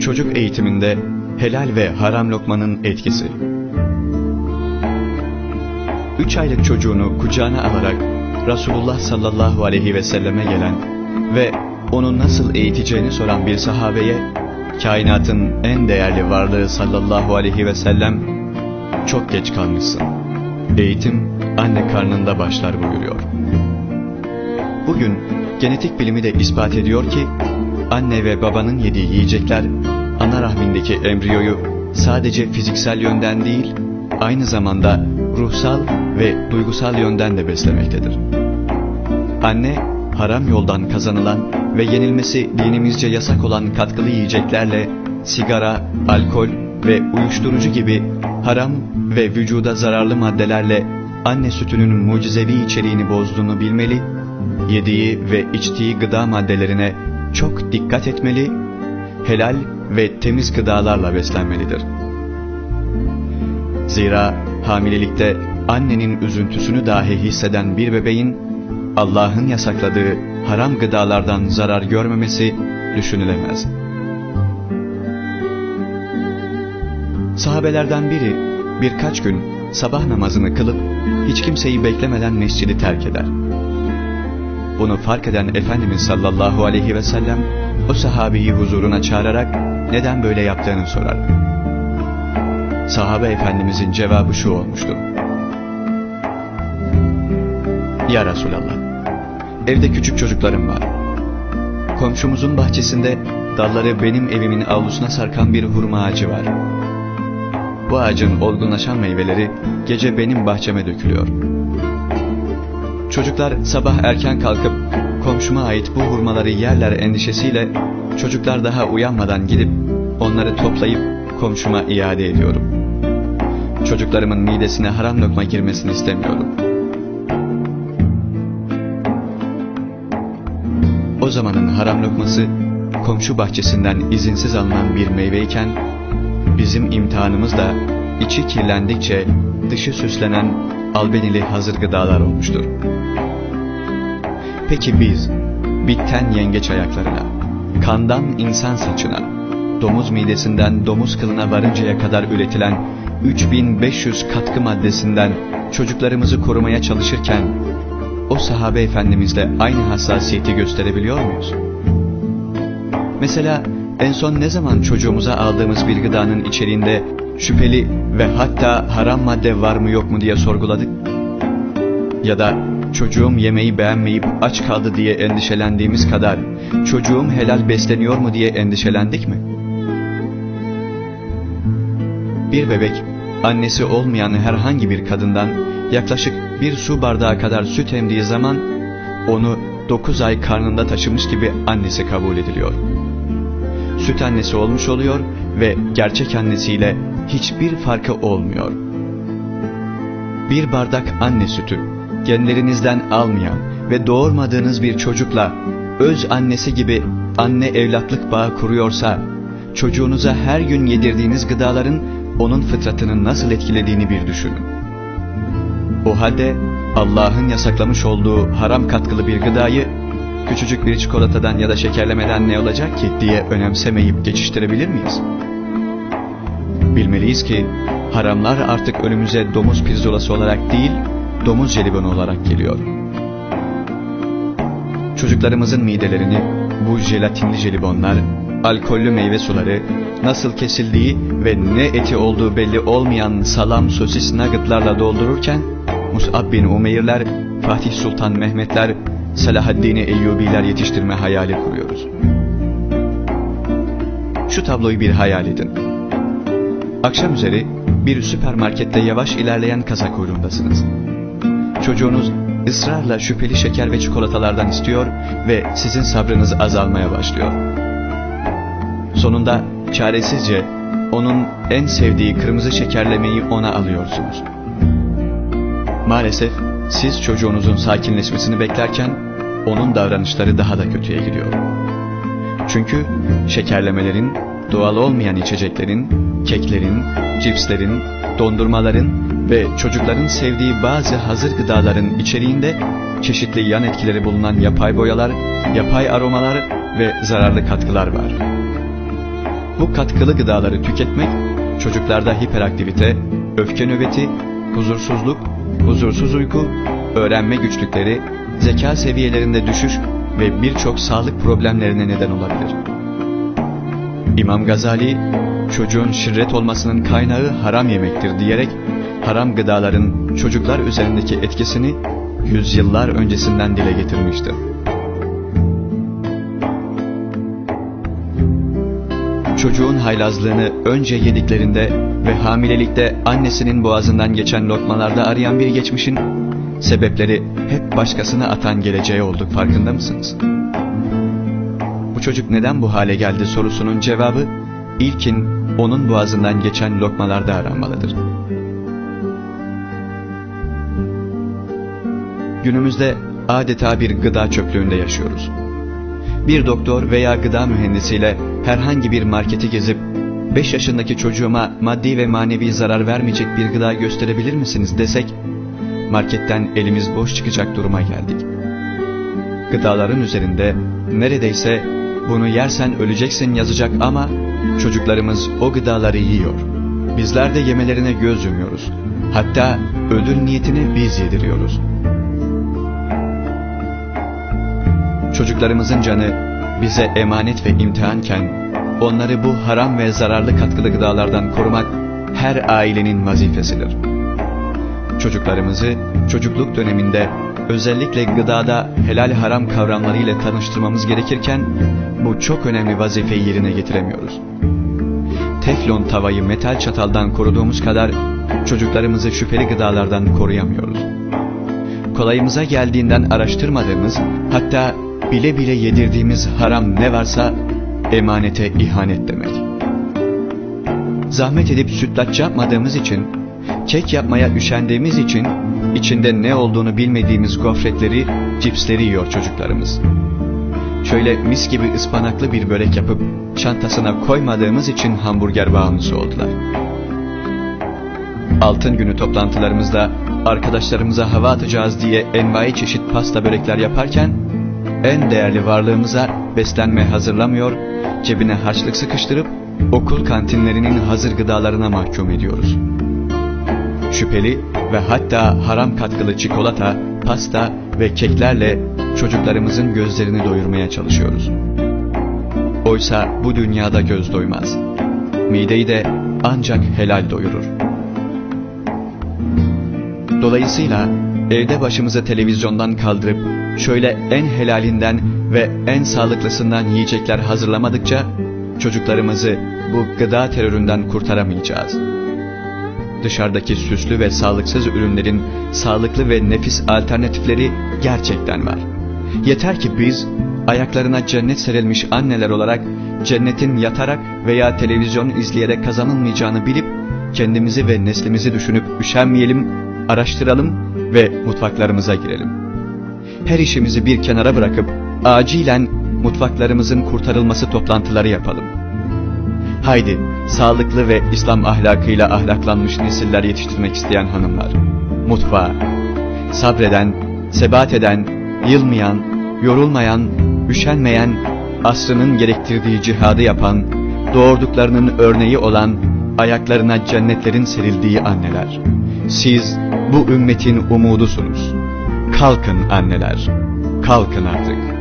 Çocuk eğitiminde helal ve haram lokmanın etkisi. 3 aylık çocuğunu kucağına alarak Resulullah sallallahu aleyhi ve selleme gelen ve onu nasıl eğiteceğini soran bir sahabeye kainatın en değerli varlığı sallallahu aleyhi ve sellem çok geç kalmışsın. Eğitim anne karnında başlar buyuruyor. Bugün genetik bilimi de ispat ediyor ki anne ve babanın yediği yiyecekler ana rahmindeki embriyoyu sadece fiziksel yönden değil aynı zamanda ruhsal ve duygusal yönden de beslemektedir. Anne haram yoldan kazanılan ve yenilmesi dinimizce yasak olan katkılı yiyeceklerle sigara, alkol ve uyuşturucu gibi haram ve vücuda zararlı maddelerle anne sütünün mucizevi içeriğini bozduğunu bilmeli, yediği ve içtiği gıda maddelerine çok dikkat etmeli, helal ve temiz gıdalarla beslenmelidir. Zira hamilelikte annenin üzüntüsünü dahi hisseden bir bebeğin Allah'ın yasakladığı haram gıdalardan zarar görmemesi düşünülemez. Sahabelerden biri birkaç gün sabah namazını kılıp hiç kimseyi beklemeden mescidi terk eder. Bunu fark eden Efendimiz sallallahu aleyhi ve sellem o sahabeyi huzuruna çağırarak neden böyle yaptığını sorar. Sahabe Efendimizin cevabı şu olmuştu. Ya Resulallah, evde küçük çocuklarım var. Komşumuzun bahçesinde dalları benim evimin avlusuna sarkan bir hurma ağacı var. Bu ağacın olgunlaşan meyveleri gece benim bahçeme dökülüyor. Çocuklar sabah erken kalkıp komşuma ait bu hurmaları yerler endişesiyle çocuklar daha uyanmadan gidip onları toplayıp komşuma iade ediyorum. Çocuklarımın midesine haram lokma girmesini istemiyorum. O zamanın haram lokması komşu bahçesinden izinsiz alınan bir meyveyken bizim imtihanımız da içi kirlendikçe dışı süslenen albenili hazır gıdalar olmuştur. Peki biz bitten yengeç ayaklarına, kandan insan saçına, domuz midesinden domuz kılına varıncaya kadar üretilen 3500 katkı maddesinden çocuklarımızı korumaya çalışırken o sahabe efendimizle aynı hassasiyeti gösterebiliyor muyuz? Mesela en son ne zaman çocuğumuza aldığımız bir gıdanın içeriğinde şüpheli ve hatta haram madde var mı yok mu diye sorguladık? Ya da çocuğum yemeği beğenmeyip aç kaldı diye endişelendiğimiz kadar çocuğum helal besleniyor mu diye endişelendik mi? Bir bebek annesi olmayan herhangi bir kadından yaklaşık bir su bardağı kadar süt emdiği zaman onu 9 ay karnında taşımış gibi annesi kabul ediliyor. Süt annesi olmuş oluyor ve gerçek annesiyle hiçbir farkı olmuyor. Bir bardak anne sütü genlerinizden almayan ve doğurmadığınız bir çocukla öz annesi gibi anne evlatlık bağı kuruyorsa çocuğunuza her gün yedirdiğiniz gıdaların onun fıtratını nasıl etkilediğini bir düşünün. O halde Allah'ın yasaklamış olduğu haram katkılı bir gıdayı küçücük bir çikolatadan ya da şekerlemeden ne olacak ki diye önemsemeyip geçiştirebilir miyiz? Bilmeliyiz ki haramlar artık önümüze domuz pirzolası olarak değil, domuz jelibonu olarak geliyor. Çocuklarımızın midelerini bu jelatinli jelibonlar, alkollü meyve suları, nasıl kesildiği ve ne eti olduğu belli olmayan salam sosis nuggetlarla doldururken, Mus'ab bin Umeyr'ler, Fatih Sultan Mehmetler, Salahaddin Eyyubiler yetiştirme hayali kuruyoruz. Şu tabloyu bir hayal edin. Akşam üzeri bir süpermarkette yavaş ilerleyen kasa kuyruğundasınız. Çocuğunuz ısrarla şüpheli şeker ve çikolatalardan istiyor ve sizin sabrınız azalmaya başlıyor. Sonunda çaresizce onun en sevdiği kırmızı şekerlemeyi ona alıyorsunuz. Maalesef siz çocuğunuzun sakinleşmesini beklerken onun davranışları daha da kötüye gidiyor. Çünkü şekerlemelerin, doğal olmayan içeceklerin, keklerin, cipslerin, dondurmaların ve çocukların sevdiği bazı hazır gıdaların içeriğinde çeşitli yan etkileri bulunan yapay boyalar, yapay aromalar ve zararlı katkılar var. Bu katkılı gıdaları tüketmek çocuklarda hiperaktivite, öfke nöbeti, huzursuzluk, huzursuz uyku, öğrenme güçlükleri, zeka seviyelerinde düşüş ve birçok sağlık problemlerine neden olabilir. İmam Gazali, çocuğun şirret olmasının kaynağı haram yemektir diyerek haram gıdaların çocuklar üzerindeki etkisini yüzyıllar öncesinden dile getirmiştir. Çocuğun haylazlığını önce yediklerinde ve hamilelikte annesinin boğazından geçen lokmalarda arayan bir geçmişin sebepleri hep başkasına atan geleceğe olduk farkında mısınız? Bu çocuk neden bu hale geldi sorusunun cevabı ilkin onun boğazından geçen lokmalarda aranmalıdır. Günümüzde adeta bir gıda çöplüğünde yaşıyoruz. Bir doktor veya gıda mühendisiyle herhangi bir marketi gezip 5 yaşındaki çocuğuma maddi ve manevi zarar vermeyecek bir gıda gösterebilir misiniz desek marketten elimiz boş çıkacak duruma geldik. Gıdaların üzerinde neredeyse bunu yersen öleceksin yazacak ama çocuklarımız o gıdaları yiyor. Bizler de yemelerine göz yumuyoruz. Hatta ödül niyetine biz yediriyoruz. Çocuklarımızın canı bize emanet ve imtihanken onları bu haram ve zararlı katkılı gıdalardan korumak her ailenin vazifesidir. Çocuklarımızı çocukluk döneminde özellikle gıdada helal haram kavramları ile tanıştırmamız gerekirken bu çok önemli vazifeyi yerine getiremiyoruz. Teflon tavayı metal çataldan koruduğumuz kadar çocuklarımızı şüpheli gıdalardan koruyamıyoruz. Kolayımıza geldiğinden araştırmadığımız hatta bile bile yedirdiğimiz haram ne varsa emanete ihanet demek. Zahmet edip sütlaç yapmadığımız için, kek yapmaya üşendiğimiz için içinde ne olduğunu bilmediğimiz gofretleri, cipsleri yiyor çocuklarımız. Şöyle mis gibi ıspanaklı bir börek yapıp çantasına koymadığımız için hamburger bağımlısı oldular. Altın günü toplantılarımızda arkadaşlarımıza hava atacağız diye envai çeşit pasta börekler yaparken en değerli varlığımıza beslenme hazırlamıyor, cebine harçlık sıkıştırıp okul kantinlerinin hazır gıdalarına mahkum ediyoruz. Şüpheli ve hatta haram katkılı çikolata, pasta ve keklerle çocuklarımızın gözlerini doyurmaya çalışıyoruz. Oysa bu dünyada göz doymaz. Mideyi de ancak helal doyurur. Dolayısıyla evde başımıza televizyondan kaldırıp şöyle en helalinden ve en sağlıklısından yiyecekler hazırlamadıkça çocuklarımızı bu gıda teröründen kurtaramayacağız. Dışarıdaki süslü ve sağlıksız ürünlerin sağlıklı ve nefis alternatifleri gerçekten var. Yeter ki biz ayaklarına cennet serilmiş anneler olarak cennetin yatarak veya televizyon izleyerek kazanılmayacağını bilip kendimizi ve neslimizi düşünüp üşenmeyelim, araştıralım ve mutfaklarımıza girelim. Her işimizi bir kenara bırakıp acilen mutfaklarımızın kurtarılması toplantıları yapalım. Haydi sağlıklı ve İslam ahlakıyla ahlaklanmış nesiller yetiştirmek isteyen hanımlar. Mutfağa. Sabreden, sebat eden, yılmayan, yorulmayan, üşenmeyen, asrının gerektirdiği cihadı yapan, doğurduklarının örneği olan, ayaklarına cennetlerin serildiği anneler. Siz bu ümmetin umudusunuz. Kalkın anneler, kalkın artık.